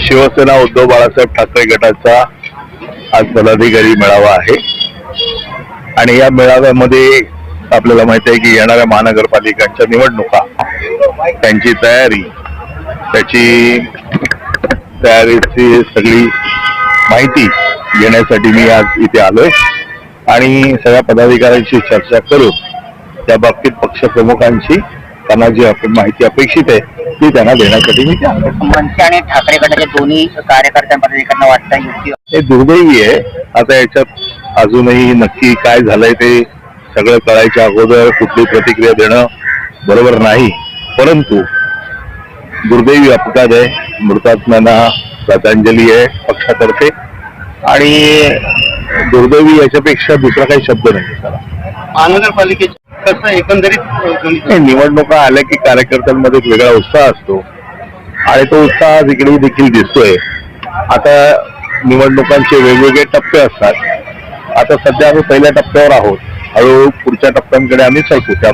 शिवसेना उद्धव बाळासाहेब ठाकरे गटाचा आज पदाधिकारी मेळावा आहे. आणि या मेळाव्यामध्ये आपल्याला माहिती आहे की येणाऱ्या महानगरपालिकांच्या निवडणुका त्यांची तयारी त्याची तयारीची सगळी माहिती घेण्यासाठी मी आज इथे आलोय. आणि सगळ्या पदाधिकाऱ्यांशी चर्चा करून त्या बाबतीत पक्षप्रमुखांची त्यांना जी आपण माहिती अपेक्षित आहे ती त्यांना देण्यासाठी मी मनसे आणि ठाकरे गटाच्या दोन्ही कार्यकर्त्यांपदाधिकाऱ्यांना वाटतं युती हे दुर्दैवी आहे. आता याच्यात अजूनही नक्की काय झालंय ते सगळं कळायच्या अगोदर कुठली प्रतिक्रिया देणं बरोबर नाही. परंतु दुर्दैवी अपघात आहे. मृतात्म्यांना श्रद्धांजली आहे पक्षातर्फे. आणि दुर्दैवी याच्यापेक्षा दुसरा काही शब्द नाही. त्याला. कसं एकंदरीत निवडणुका आल्या की कार्यकर्त्यांमध्ये एक वेगळा उत्साह असतो. आणि तो उत्साह आज इकडे देखील दिसतोय. आता निवडणुकांचे वेगवेगळे टप्पे असतात. आता सध्या आम्ही पहिल्या टप्प्यावर आहोत. हळूहळू पुढच्या टप्प्यांकडे आम्ही सरकू त्या